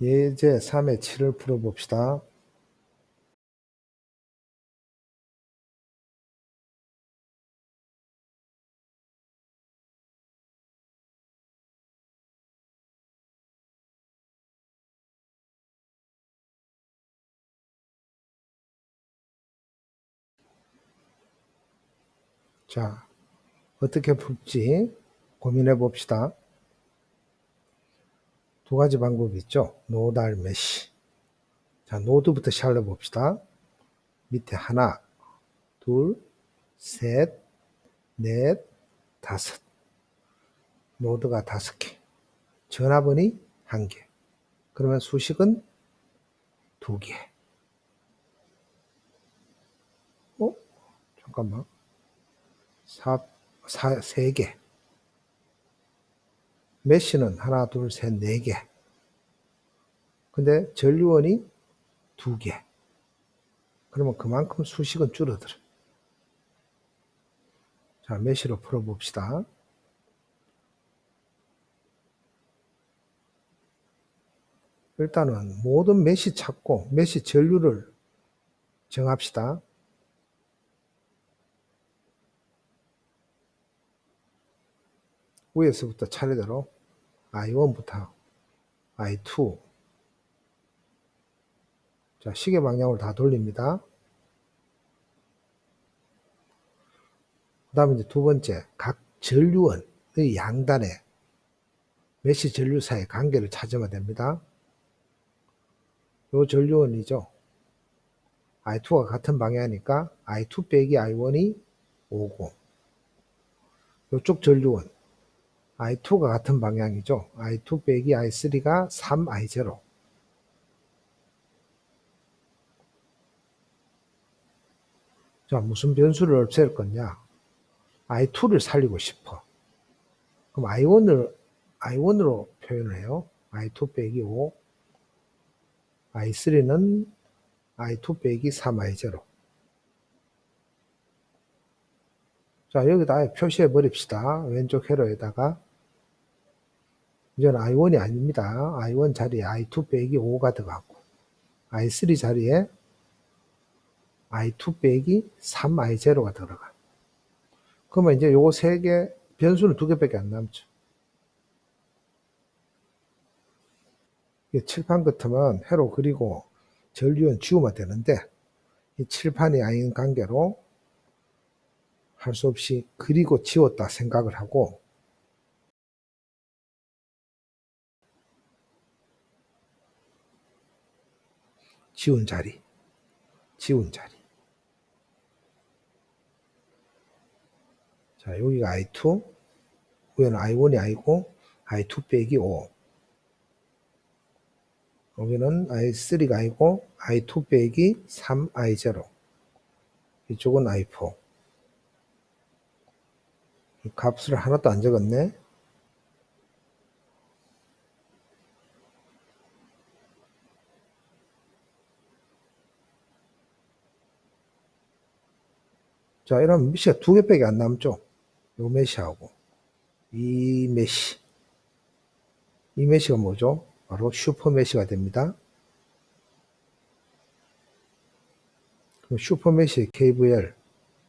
예제 3의 7을 풀어봅시다. 자, 어떻게 풀지 고민해 봅시다. 두 가지 방법이 있죠. 노달 메시. 자, 노드부터 시작해 봅시다. 밑에 하나, 둘, 셋, 넷, 다섯. 노드가 다섯 개. 전화번이 한 개. 그러면 수식은 두 개. 어? 잠깐만. 사, 사, 세 개. 메시는 하나, 둘, 셋, 네 개. 근데 전류원이 두 개. 그러면 그만큼 수식은 줄어들어. 자, 메시로 풀어봅시다. 일단은 모든 메시 찾고 메시 전류를 정합시다. 위에서부터 차례대로 I1부터 I2 자 시계 방향으로 다 돌립니다. 그 다음에 이제 두 번째 각 전류원의 양단에 메시 전류 사이의 관계를 찾으면 됩니다. 요 전류원이죠. I2가 같은 방향이니까 I2 빼기 I1이 5고 요쪽 전류원 I2가 같은 방향이죠. I2 빼기 I3가 3I0 자 무슨 변수를 없앨 거냐 I2를 살리고 싶어 그럼 I1을 I1으로 표현을 해요. I2 빼기 5 I3는 I2 빼기 3I0 자 여기다 표시해 버립시다. 왼쪽 회로에다가 이제는 I1이 아닙니다. I1 자리에 I2 빼기 5가 들어가고 I3 자리에 I2 빼기 3I0가 들어가. 그러면 이제 요거 세 개, 변수는 두 개밖에 안 남죠. 칠판 같으면 회로 그리고 전류원 지우면 되는데 이 칠판이 아닌 관계로 할 수 없이 그리고 지웠다 생각을 하고 지운 자리, 지운 자리. 자, 여기가 I2, 위에는 I1이 아니고 I2 빼기 5. 여기는 I3가 아니고 I2 빼기 3I0. 이쪽은 I4. 값을 하나도 안 적었네. 자, 이러면 메시가 두 개밖에 안 남죠. 요 메시하고 이 메시. 이 메시가 뭐죠? 바로 슈퍼 메시가 됩니다. 그럼 슈퍼 메시 KVL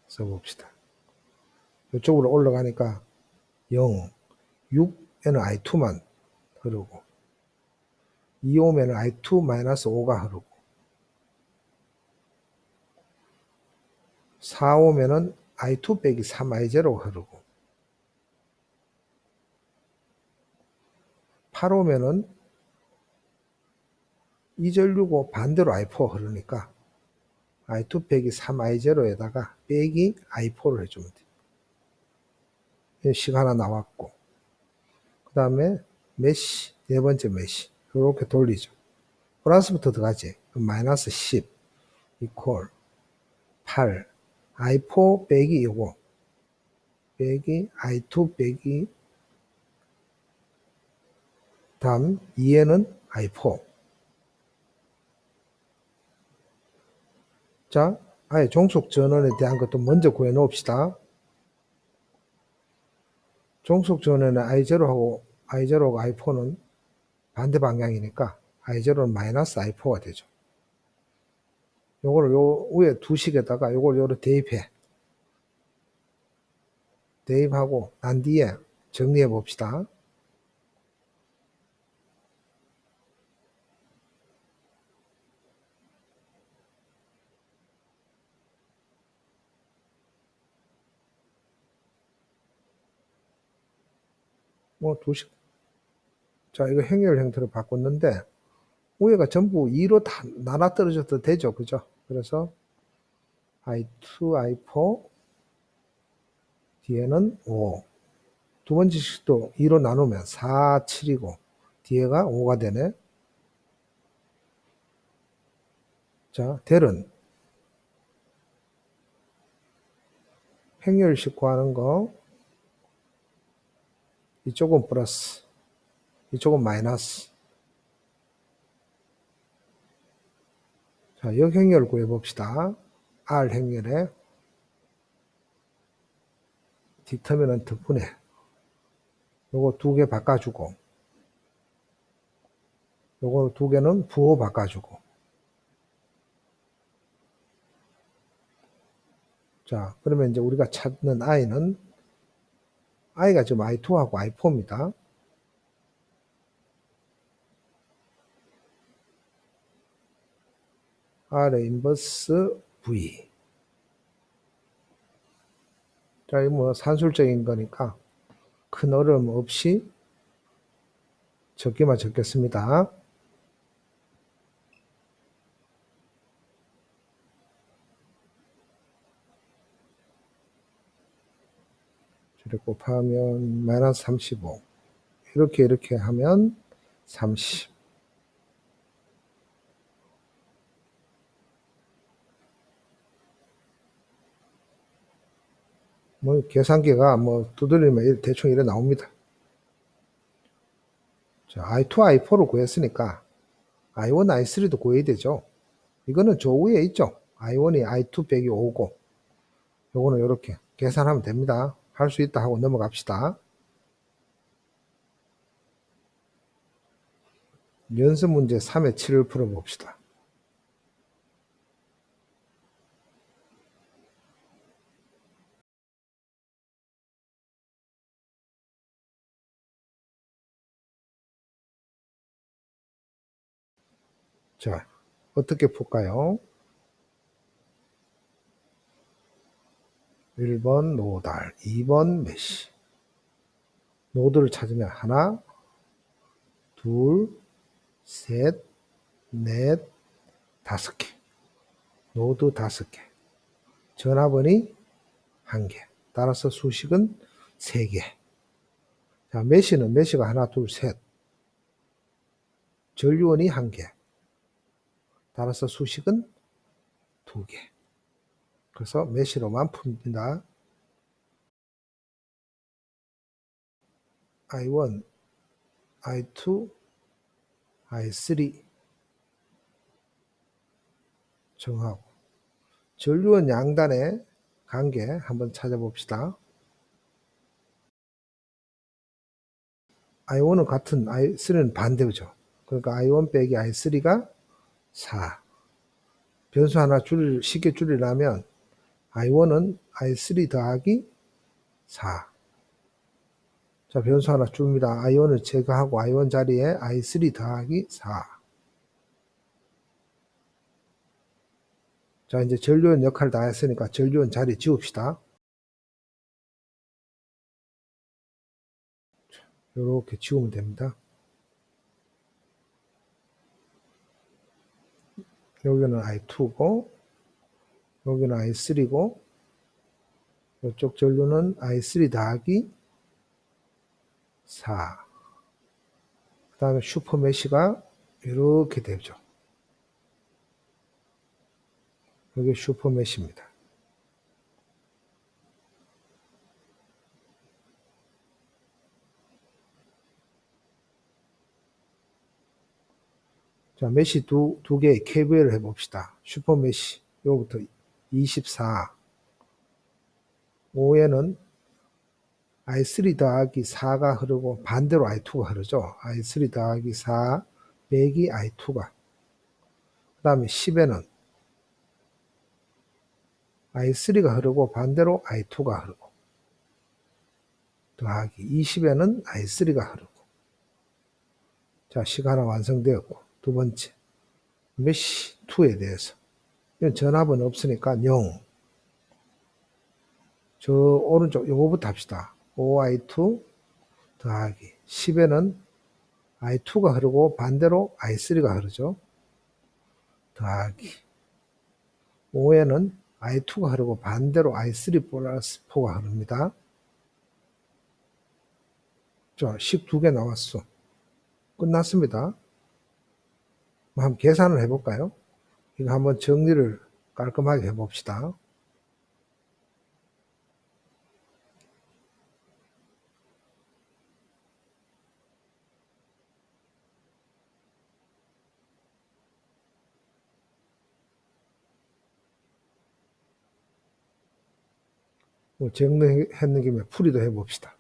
써봅시다. 이쪽으로 올라가니까 0, 6에는 I2만 흐르고 2 오면은 I2-5가 흐르고 4 오면은 I2 빼기 3I0가 흐르고 8 오면은 2전류고 반대로 I4 흐르니까 I2 빼기 3I0에다가 빼기 I4를 해주면 돼요. 식 하나 나왔고 그 다음에 메시 네 번째 메시 이렇게 돌리죠. 플러스부터 들어가지. 마이너스 10 이퀄 8 I4 빼기 이거 빼기 I2 빼기 다음 2에는 I4 자 아예 종속 전원에 대한 것도 먼저 구해 놓읍시다. 종속 전원에 I0하고 I0하고 I4는 반대 방향이니까 I0는 마이너스 I4가 되죠. 요거를 요 위에 두 식에다가 요걸 요로 대입해. 대입하고 난 뒤에 정리해 봅시다. 뭐 두식 자 이거 행렬 형태로 바꿨는데 위에가 전부 2로 다 나눠 떨어져도 되죠 그죠 그래서 i2 i4 뒤에는 5 두 번째 식도 2로 나누면 4 7이고 뒤에가 5가 되네. 자 델은 행렬식 구하는 거. 이쪽은 플러스, 이쪽은 마이너스. 자, 역행렬 구해봅시다. R 행렬에 디터미넌트 분해. 요거 두 개 바꿔주고, 요거 두 개는 부호 바꿔주고. 자, 그러면 이제 우리가 찾는 i는 i가 지금 i2하고 i4입니다. R의 인버스 V. 자, 이뭐 산술적인 거니까 큰 어려움 없이 적기만 적겠습니다. 이렇게 곱하면 마이너스 35 이렇게 이렇게 하면 30 뭐 계산기가 뭐 두드리면 대충 이래 나옵니다. 자, i2, i4를 구했으니까 i1, i3도 구해야 되죠. 이거는 저 위에 있죠. i1이 i2 빼기 5고 요거는 이렇게 계산하면 됩니다. 할 수 있다 하고 넘어갑시다. 연습 문제 3의 7을 풀어봅시다. 자, 어떻게 풀까요? 1번 노달, 2번 메시. 노드를 찾으면 하나, 둘, 셋, 넷, 다섯 개. 노드 다섯 개. 전화번이 한 개. 따라서 수식은 세 개. 자, 메시는 메시가 하나, 둘, 셋. 전류원이 한 개. 따라서 수식은 두 개. 그래서 메시로만 풉니다. I1, I2, I3 정하고 전류원 양단의 관계 한번 찾아봅시다. I1은 같은 I3는 반대죠. 그러니까 I1 빼기 I3가 4. 변수 하나 줄 쉽게 줄이려면 I1은 I3 더하기 4. 자, 변수 하나 줍니다. I1을 제거하고 I1 자리에 I3 더하기 4. 자, 이제 전류원 역할 다 했으니까 전류원 자리 지웁시다. 이렇게 지우면 됩니다. 여기는 I2고 여기는 I3고 이쪽 전류는 I3 더하기 4. 그 다음에 슈퍼메시가 이렇게 되죠. 이게 슈퍼메시입니다. 자, 메시 두, 두 개의 KVL을 해봅시다. 슈퍼 메시. 요거부터 24. 5에는 I3 더하기 4가 흐르고 반대로 I2가 흐르죠. I3 더하기 4 빼기 I2가 그 다음에 10에는 I3가 흐르고 반대로 I2가 흐르고 더하기 20에는 I3가 흐르고 자, 식 하나 완성되었고 두 번째 메시 2에 대해서 이건 전압은 없으니까 0. 저 오른쪽 요거부터 합시다. OI2 더하기 10에는 I2가 흐르고 반대로 I3가 흐르죠. 더하기 5에는 I2가 흐르고 반대로 I3 플러스 4가 흐릅니다. 자, 식두개 나왔어. 끝났습니다. 한번 계산을 해볼까요? 이거 한번 정리를 깔끔하게 해봅시다. 뭐 정리했는 김에 풀이도 해봅시다.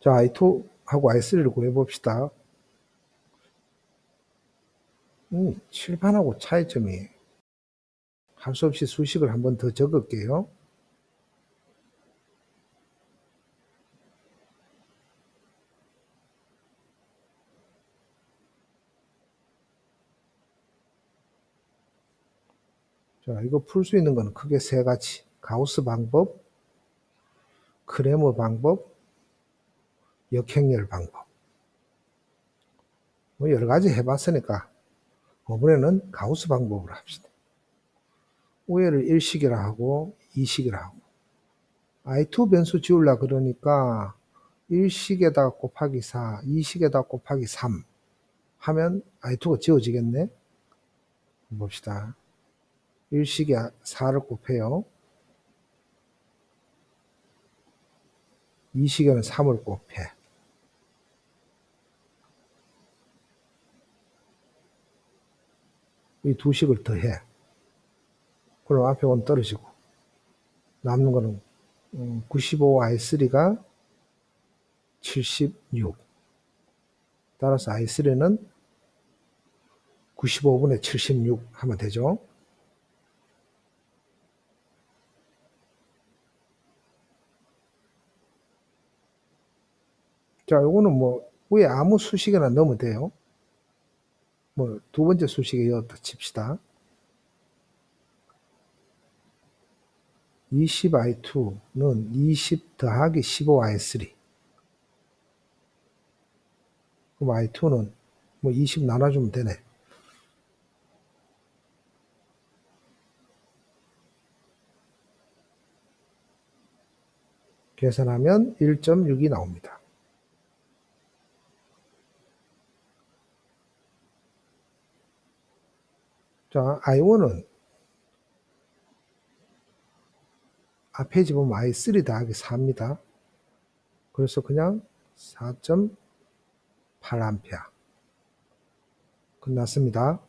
자, I2하고 I3를 구해봅시다. 음, 칠판하고 차이점이 할 수 없이 수식을 한 번 더 적을게요. 자, 이거 풀 수 있는 거는 크게 세 가지. 가우스 방법, 크레머 방법, 역행열 방법. 뭐 여러 가지 해봤으니까 이번에는 가우스 방법으로 합시다. 우회를 1식이라 하고 2식이라 하고 I2 변수 지우려 그러니까 1식에다 곱하기 4, 2식에다 곱하기 3 하면 I2가 지워지겠네. 봅시다. 1식에 4를 곱해요. 2식에는 3을 곱해. 이 두 식을 더해. 그럼 앞에 원 떨어지고 남는 거는 95i3가 76 따라서 i3는 95분의 76 하면 되죠. 자, 요거는 뭐 위에 아무 수식이나 넣으면 돼요. 뭐 두 번째 수식에 이었다 칩시다. 20i2는 20 더하기 15i3. 그럼 i2는 뭐 20 나눠주면 되네. 계산하면 1.6이 나옵니다. 자, I1은 앞에 집으면 I3 더하기 4입니다. 그래서 그냥 4.8A 끝났습니다.